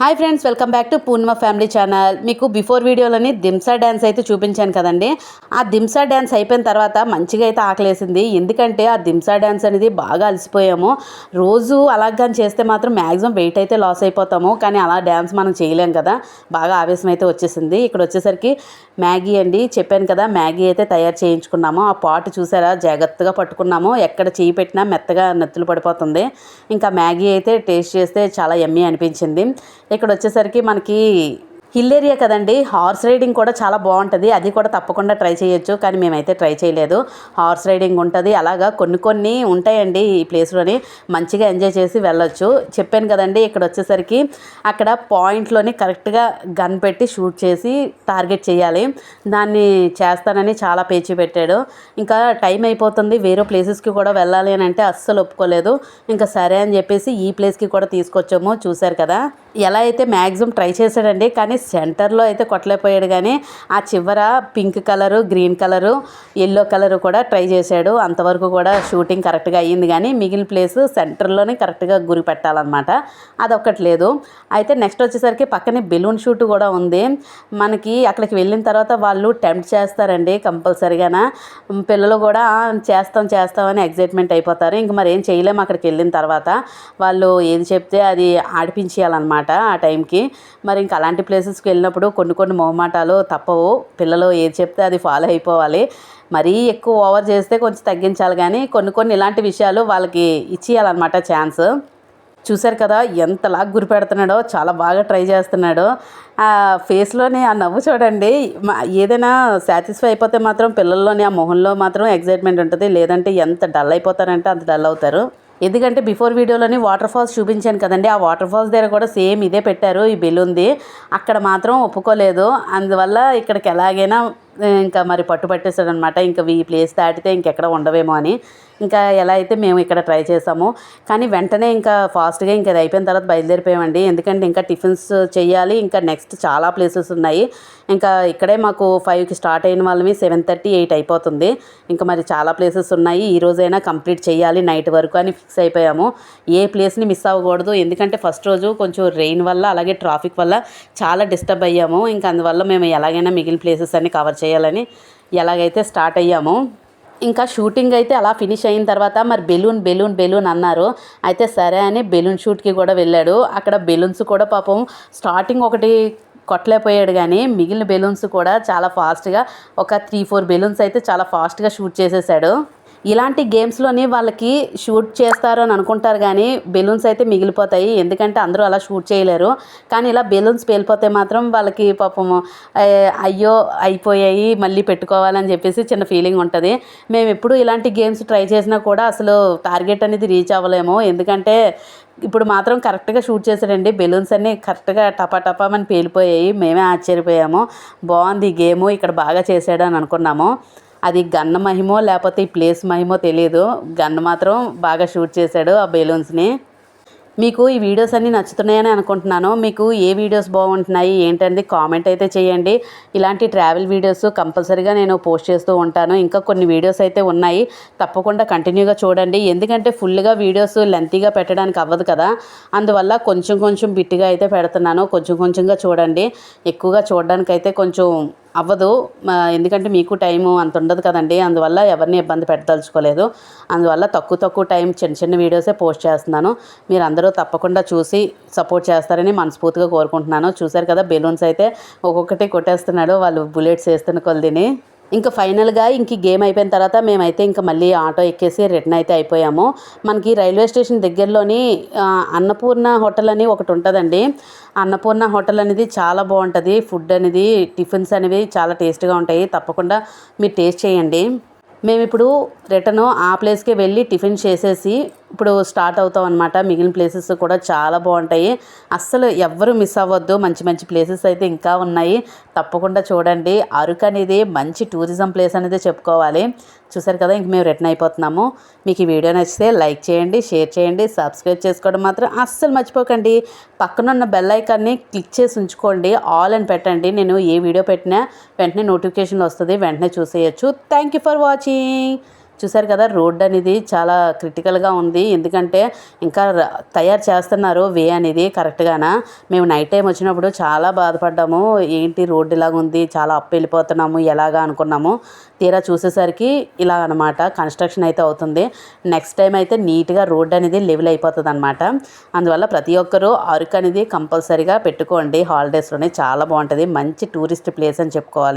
Hi friends welcome back to Purnima family channel మీకు before వీడియోలోని Dhimsa dance అయితే చూపించాను కదండి. ఆ దింసా డ్యాన్స్ అయిపోయిన తర్వాత మంచిగా అయితే ఆకలేసింది. ఎందుకంటే ఆ దింసా డ్యాన్స్ అనేది బాగా అలసిపోయాము. రోజు అలాగని చేస్తే మాత్రం మ్యాక్సిమం వెయిట్ అయితే లాస్ అయిపోతాము. కానీ అలా డ్యాన్స్ మనం చేయలేం కదా. బాగా ఆవేశం అయితే వచ్చేసింది. ఇక్కడ వచ్చేసరికి మ్యాగీ అండి. చెప్పాను కదా మ్యాగీ అయితే తయారు చేయించుకున్నాము. ఆ పాట్ చూసారా? జాగ్రత్తగా పట్టుకున్నాము. ఎక్కడ చేయి పెట్టినా మెత్తగా నెత్తులు పడిపోతుంది. ఇంకా మ్యాగీ అయితే టేస్ట్ చేస్తే చాలా ఎమ్మీ అనిపించింది. ఇక్కడ వచ్చేసరికి మనకి హిల్ ఏరియా కదండి. హార్స్ రైడింగ్ కూడా చాలా బాగుంటుంది. అది కూడా తప్పకుండా ట్రై చేయొచ్చు. కానీ మేమైతే ట్రై చేయలేదు. హార్స్ రైడింగ్ ఉంటుంది. అలాగా కొన్ని కొన్ని ఉంటాయండి ఈ ప్లేస్లోని మంచిగా ఎంజాయ్ చేసి వెళ్ళొచ్చు. చెప్పాను కదండి ఇక్కడ వచ్చేసరికి అక్కడ పాయింట్లోని కరెక్ట్గా గన్ పెట్టి షూట్ చేసి టార్గెట్ చేయాలి. దాన్ని చేస్తానని చాలా పేచి పెట్టాడు. ఇంకా టైం అయిపోతుంది. వేరే ప్లేసెస్కి కూడా వెళ్ళాలి అని అంటే అస్సలు ఒప్పుకోలేదు. ఇంకా సరే అని చెప్పేసి ఈ ప్లేస్కి కూడా తీసుకొచ్చాము. చూశారు కదా. ఎలా అయితే మ్యాక్సిమం ట్రై చేశాడండి. కానీ సెంటర్లో అయితే కొట్టలేకపోయాడు కానీ ఆ చివర pink colour green colour yellow colour కూడా ట్రై చేశాడు. అంతవరకు కూడా షూటింగ్ కరెక్ట్గా అయ్యింది కానీ మిగిలిన ప్లేస్ సెంటర్లోనే కరెక్ట్గా గురి పెట్టాలన్నమాట. అదొక్కటి లేదు. అయితే నెక్స్ట్ వచ్చేసరికి పక్కనే బెలూన్ షూట్ కూడా ఉంది. మనకి అక్కడికి వెళ్ళిన తర్వాత వాళ్ళు టెంప్ట్ చేస్తారండి కంపల్సరిగాన. పిల్లలు కూడా చేస్తాం చేస్తాం అని ఎగ్జైట్మెంట్ అయిపోతారు. ఇంక మరి ఏం చేయలేము అక్కడికి వెళ్ళిన తర్వాత. వాళ్ళు ఏది చెప్తే అది ఆడిపించేయాలన్నమాట ఆ టైంకి. మరి ఇంక అలాంటి ప్లేస్ ప్లేసెస్కి వెళ్ళినప్పుడు కొన్ని కొన్ని మొహమాటాలు తప్పవు. పిల్లలు ఏది చెప్తే అది ఫాలో అయిపోవాలి. మరీ ఎక్కువ ఓవర్ చేస్తే కొంచెం తగ్గించాలి కానీ కొన్ని కొన్ని ఇలాంటి విషయాలు వాళ్ళకి ఇచ్చేయాలన్నమాట ఛాన్స్ చూశారు కదా ఎంతలా గురి పెడుతున్నాడో చాలా బాగా ట్రై చేస్తున్నాడు. ఆ ఫేస్లోని ఆ నవ్వు చూడండి ఏదైనా సాటిస్ఫై అయిపోతే మాత్రం పిల్లల్లోని ఆ మొహంలో మాత్రం ఎగ్జైట్మెంట్ ఉంటుంది. లేదంటే ఎంత డల్ అయిపోతారంటే అంత డల్ అవుతారు. ఎందుకంటే బిఫోర్ వీడియోలోనే వాటర్ ఫాల్స్ చూపించాను కదండి. ఆ వాటర్ ఫాల్స్ దగ్గర కూడా సేమ్ ఇదే పెట్టారు. ఈ బెలూన్ది. అక్కడ మాత్రం ఒప్పుకోలేదు. అందువల్ల ఇక్కడికి ఎలాగైనా ఇంకా మరి పట్టు పట్టేస్తాడు అనమాట ఇంకా ఈ ప్లేస్ దాటితే ఇంకెక్కడ ఉండవేమో అని. ఇంకా ఎలా అయితే మేము ఇక్కడ ట్రై చేసాము. కానీ వెంటనే ఇంకా ఫాస్ట్గా ఇంకా అది అయిపోయిన తర్వాత బయలుదేరిపోయామండి. ఎందుకంటే ఇంకా టిఫిన్స్ చేయాలి. ఇంకా నెక్స్ట్ చాలా ప్లేసెస్ ఉన్నాయి. ఇంకా ఇక్కడే మాకు ఫైవ్కి స్టార్ట్ అయిన వాళ్ళమి సెవెన్ థర్టీ ఎయిట్ అయిపోతుంది. ఇంకా మరి చాలా ప్లేసెస్ ఉన్నాయి. ఈ రోజైనా కంప్లీట్ చేయాలి నైట్ వరకు అని ఫిక్స్ అయిపోయాము. ఏ ప్లేస్ని మిస్ అవ్వకూడదు. ఎందుకంటే ఫస్ట్ రోజు కొంచెం రెయిన్ వల్ల అలాగే ట్రాఫిక్ వల్ల చాలా డిస్టర్బ్ అయ్యాము. ఇంకా అందువల్ల మేము ఎలాగైనా మిగిలిన ప్లేసెస్ అన్ని కవర్ చేయాలని ఎలాగైతే స్టార్ట్ అయ్యాము. ఇంకా షూటింగ్ అయితే అలా ఫినిష్ అయిన తర్వాత మరి బెలూన్ బెలూన్ బెలూన్ అన్నారు. అయితే సరే అని బెలూన్ షూట్కి కూడా వెళ్ళాడు. అక్కడ బెలూన్స్ కూడా పాపం స్టార్టింగ్ ఒకటి కొట్టలేకపోయాడు కానీ మిగిలిన బెలూన్స్ కూడా చాలా ఫాస్ట్గా ఒక త్రీ ఫోర్ బెలూన్స్ అయితే చాలా ఫాస్ట్గా షూట్ చేసేసాడు. ఇలాంటి గేమ్స్లోని వాళ్ళకి షూట్ చేస్తారు అని అనుకుంటారు కానీ బెలూన్స్ అయితే మిగిలిపోతాయి. ఎందుకంటే అందరూ అలా షూట్ చేయలేరు. కానీ ఇలా బెలూన్స్ పేలిపోతే మాత్రం వాళ్ళకి పాపం అయ్యో అయిపోయాయి మళ్ళీ పెట్టుకోవాలని చెప్పేసి చిన్న ఫీలింగ్ ఉంటుంది. మేము ఎప్పుడు ఇలాంటి గేమ్స్ ట్రై చేసినా కూడా అసలు టార్గెట్ అనేది రీచ్ అవ్వలేము. ఎందుకంటే ఇప్పుడు మాత్రం కరెక్ట్గా షూట్ చేశాడండి. బెలూన్స్ అన్నీ కరెక్ట్గా టపా టపామని పేలిపోయాయి. మేమే ఆశ్చర్యపోయాము. బాగుంది ఈ గేము ఇక్కడ బాగా చేశాడు అని అనుకున్నాము. అది గన్న మహిమో లేకపోతే ఈ ప్లేస్ మహిమో తెలియదు గన్ను మాత్రం బాగా షూట్ చేశాడు ఆ బెలూన్స్ని. మీకు ఈ వీడియోస్ అన్నీ నచ్చుతున్నాయని అనుకుంటున్నాను. మీకు ఏ వీడియోస్ బాగుంటున్నాయి ఏంటనేది కామెంట్ అయితే చేయండి. ఇలాంటి ట్రావెల్ వీడియోస్ కంపల్సరీగా నేను పోస్ట్ చేస్తూ ఉంటాను. ఇంకా కొన్ని వీడియోస్ అయితే ఉన్నాయి. తప్పకుండా కంటిన్యూగా చూడండి. ఎందుకంటే ఫుల్గా వీడియోస్ లెంతీగా పెట్టడానికి అవ్వదు కదా. అందువల్ల కొంచెం కొంచెం బిట్టిగా అయితే పెడుతున్నాను. కొంచెం కొంచెంగా చూడండి. ఎక్కువగా చూడడానికి అయితే కొంచెం అవ్వదు. ఎందుకంటే మీకు టైము అంత ఉండదు కదండి. అందువల్ల ఎవరిని ఇబ్బంది పెట్టదలుచుకోలేదు. అందువల్ల తక్కువ తక్కువ టైం చిన్న చిన్న వీడియోసే పోస్ట్ చేస్తున్నాను. మీరు అందరూ తప్పకుండా చూసి సపోర్ట్ చేస్తారని మనస్ఫూర్తిగా కోరుకుంటున్నాను. చూశారు కదా బెలూన్స్ అయితే ఒక్కొక్కటి కొట్టేస్తున్నాడు. వాళ్ళు బుల్లెట్స్ వేస్తున్న కొలదిని. ఇంకా ఫైనల్గా ఇంక గేమ్ అయిపోయిన తర్వాత మేమైతే ఇంకా మళ్ళీ ఆటో ఎక్కేసి రిటర్న్ అయితే అయిపోయాము. మనకి రైల్వే స్టేషన్ దగ్గరలోని అన్నపూర్ణ హోటల్ అని ఒకటి ఉంటుందండి. అన్నపూర్ణ హోటల్ అనేది చాలా బాగుంటుంది. ఫుడ్ అనేది టిఫిన్స్ అనేవి చాలా టేస్ట్గా ఉంటాయి. తప్పకుండా మీరు టేస్ట్ చేయండి. మేము ఇప్పుడు రిటర్న్ ఆ ప్లేస్కే వెళ్ళి టిఫిన్ చేసేసి ఇప్పుడు స్టార్ట్ అవుతాం అనమాట మిగిలిన ప్లేసెస్ కూడా చాలా బాగుంటాయి. అస్సలు ఎవ్వరు మిస్ అవ్వద్దు. మంచి మంచి ప్లేసెస్ అయితే ఇంకా ఉన్నాయి. తప్పకుండా చూడండి. అరకు అనేది మంచి టూరిజం ప్లేస్ అనేది చెప్పుకోవాలి. చూసారు కదా ఇంక మేము రిటర్న్ అయిపోతున్నాము. మీకు ఈ వీడియో నచ్చితే లైక్ చేయండి షేర్ చేయండి సబ్స్క్రైబ్ చేసుకోవడం మాత్రం అస్సలు మర్చిపోకండి. పక్కనున్న బెల్ ఐకాన్ని క్లిక్ చేసి ఉంచుకోండి. ఆల్ అని పెట్టండి. నేను ఏ వీడియో పెట్టినా వెంటనే నోటిఫికేషన్ వస్తుంది. వెంటనే చూసేయచ్చు. థ్యాంక్ యూ ఫర్ వాచింగ్ చూసారు కదా రోడ్ అనేది చాలా క్రిటికల్గా ఉంది. ఎందుకంటే ఇంకా తయారు చేస్తున్నారు వే అనేది కరెక్ట్గానా మేము నైట్ టైం వచ్చినప్పుడు చాలా బాధపడ్డాము. ఏంటి రోడ్ ఇలాగ ఉంది చాలా అప్పు వెళ్ళిపోతున్నాము ఎలాగా అనుకున్నాము. తీరా చూసేసరికి ఇలా అనమాట కన్స్ట్రక్షన్ అయితే అవుతుంది. నెక్స్ట్ టైం అయితే నీట్గా రోడ్ అనేది లెవెల్ అయిపోతుంది అనమాట అందువల్ల ప్రతి ఒక్కరూ అరకు అనేది కంపల్సరీగా పెట్టుకోండి. హాలిడేస్లోనే చాలా బాగుంటుంది. మంచి టూరిస్ట్ ప్లేస్ అని చెప్పుకోవాలి.